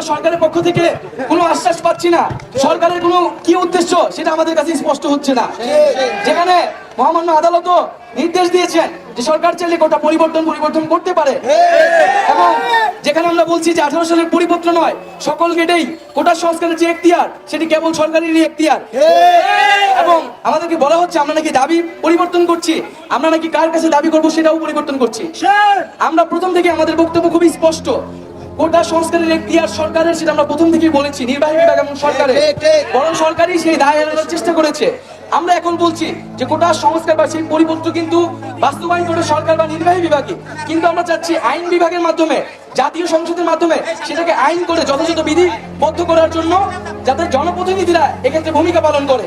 আমরা সরকারের পক্ষ থেকে কোনো আশ্বাস পাচ্ছি না। সরকারের কোনো কি উদ্দেশ্য সেটা আমাদের কাছে স্পষ্ট হচ্ছে না। যেখানে মহামান্য আদালতও নির্দেশ দিয়েছেন যে সরকার চাইলে গোটা পরিবর্তন পরিবর্তন করতে পারে। এবং যেখানে আমরা বলছি যে আঠারো সালের পরিপত্র নয় সকল গেটেই কোটা সংস্কারের যে এখতিয়ার সেটি কেবল সরকারেরই এখতিয়ার। এবং আমাদেরকে বলা হচ্ছে আমরা নাকি দাবি পরিবর্তন করছি আমরা নাকি কার কাছে দাবি করব সেটাও পরিবর্তন করছি। আমরা প্রথম থেকে আমাদের বক্তব্য খুবই স্পষ্ট। কোটা সংস্কারের এখতিয়ার সরকারের সেটা আমরা প্রথম থেকেই বলেছি নির্বাহী বিভাগ এবং সরকারের। বরং সরকারই সেই দায় এড়ানোর চেষ্টা করেছে। আমরা এখন বলছি যে কোটা সংস্কার বা সেই পরিপত্র কিন্তু বাস্তবায়ন করে সরকার বা নির্বাহী বিভাগে। কিন্তু আমরা চাচ্ছি আইন বিভাগের মাধ্যমে জাতীয় সংসদের মাধ্যমে সেটাকে আইন করে যথাযথ বিধি বদ্ধ করার জন্য যাতে জনপ্রতিনিধিরা এক্ষেত্রে ভূমিকা পালন করে।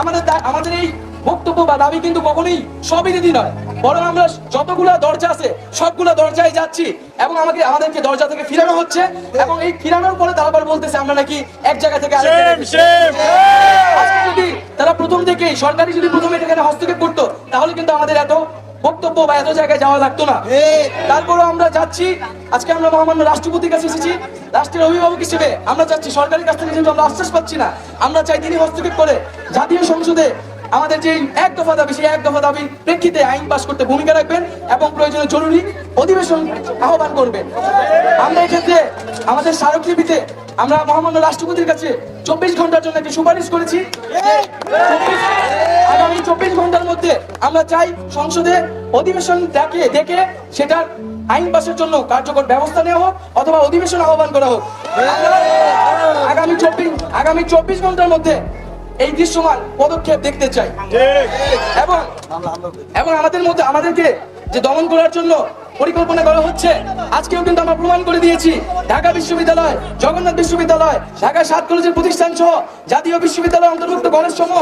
আমাদের আমাদের এই বক্তব্য বা দাবি কিন্তু কখনোই সবিরোধী নয়। বরং আমরা যতগুলা দরজা আছে সবগুলা দরজায় যাচ্ছি এবং আমাকে আমাদেরকে দরজা থেকে ফিরানো হচ্ছে এবং এই ফিরানোর পরে তারা আবার বলতেছে আমরা নাকি এক জায়গা থেকে। আজকে যদি তারা প্রথম থেকেই সরকারি যদি প্রথমে এখানে হস্তক্ষেপ করতো তাহলে কিন্তু আমাদের এত বক্তব্য বা এত জায়গায় যাওয়া লাগতো না। তারপরে আমরা যাচ্ছি। আজকে আমরা মহামান্য রাষ্ট্রপতির কাছে এসেছি। রাষ্ট্রের অভিভাবক হিসেবে আমরা চাচ্ছি সরকারের কাছ থেকে কিন্তু আমরা আশ্বাস পাচ্ছি না আমরা চাই তিনি হস্তক্ষেপ করে জাতীয় সংসদে আমাদের যে এক দফা দাবি, সেই এক দফা দাবি প্রেক্ষিতে আইন পাশ করতে ভূমিকা রাখবেন এবং প্রয়োজনে জরুরি অধিবেশন আহ্বান করবেন। আমরা এক্ষেত্রে আমাদের স্মারকলিপিতে আমরা মহামান্য রাষ্ট্রপতির কাছে চব্বিশ ঘণ্টার জন্য একটি সুপারিশ করেছি। আগামী চব্বিশ ঘণ্টার মধ্যে আমরা চাই সংসদে অধিবেশন দেখে দেখে সেটার আইন পাশের জন্য কার্যকর ব্যবস্থা নেওয়া হোক অথবা অধিবেশন আহ্বান করা হোক। আগামী চব্বিশ আগামী চব্বিশ ঘণ্টার মধ্যে এই দৃশ্যমান পদক্ষেপ দেখতে চাই। এবং এবং আমাদের মধ্যে আমাদেরকে যে দমন করার জন্য পরিকল্পনা করা হচ্ছে আজকেও কিন্তু আমরা প্রমাণ করে দিয়েছি। ঢাকা বিশ্ববিদ্যালয় জগন্নাথ বিশ্ববিদ্যালয় ঢাকা সাত কলেজের প্রতিষ্ঠান সহ জাতীয় বিশ্ববিদ্যালয় অন্তর্ভুক্ত কলেজ সমূহ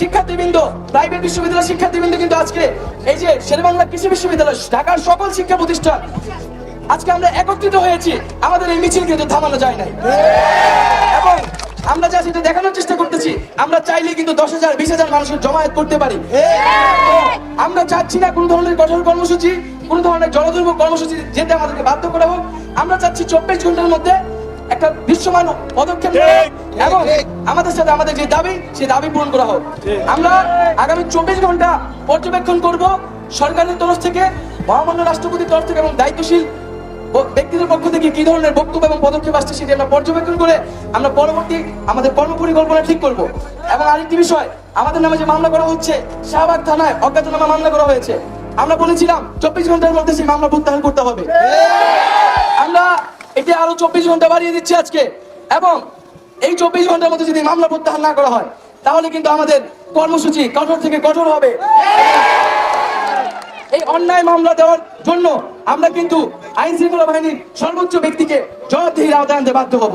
শিক্ষার্থীবৃন্দ প্রাইভেট বিশ্ববিদ্যালয় শিক্ষার্থীবৃন্দ কিন্তু আজকে এই যে শেরবাংলা কৃষি বিশ্ববিদ্যালয় ঢাকার সকল শিক্ষা প্রতিষ্ঠান আজকে আমরা একত্রিত হয়েছি। আমাদের এই মিছিল কিন্তু থামানো যায় নাই। এবং আমরা যা সেটা দেখানোর চেষ্টা করতেছি আমরা চাইলে কিন্তু দশ হাজার বিশ হাজার মানুষের জমায়েত করতে পারি। আমরা চাচ্ছি না কোন ধরনের কঠোর কর্মসূচি কোন ধরনের জনদুর্ভোগ কর্মসূচি যেতে আমাদেরকে বাধ্য করা হোক। আমরা চাচ্ছি চব্বিশ ঘণ্টার মধ্যে একটা দৃশ্যমান পদক্ষেপ এবং আমাদের সাথে আমাদের যে দাবি সেই দাবি পূরণ করা হোক। আমরা আগামী চব্বিশ ঘণ্টা পর্যবেক্ষণ করব সরকারের তরফ থেকে মহামান্য রাষ্ট্রপতির তরফ থেকে এবং দায়িত্বশীল ব্যক্তিদের পক্ষ থেকে কি ধরনের বক্তব্য এবং পদক্ষেপ আসছে সেটি আমরা পর্যবেক্ষণ করে আমরা পরবর্তী আমাদের কর্মপরিকল্পনা ঠিক করব। এবং আরেকটি বিষয়, আমাদের নামে যে মামলা করা হচ্ছে, শাহবাগ থানায় অজ্ঞাতনামা মামলা করা হয়েছে। আমরা বলেছিলাম, চব্বিশ ঘণ্টার মধ্যে সেই মামলা প্রত্যাহার করতে হবে। আমরা এটি আরও চব্বিশ ঘণ্টা বাড়িয়ে দিচ্ছি আজকে। এবং এই চব্বিশ ঘণ্টার মধ্যে যদি মামলা প্রত্যাহার না করা হয়, তাহলে কিন্তু আমাদের কর্মসূচি কঠোর থেকে কঠোর হবে। এই অন্যায় মামলা দেওয়ার জন্য আমরা কিন্তু আইন শৃঙ্খলা বাহিনীর সর্বোচ্চ ব্যক্তিকে জবাবদিহির আওতায় আনতে বাধ্য হব।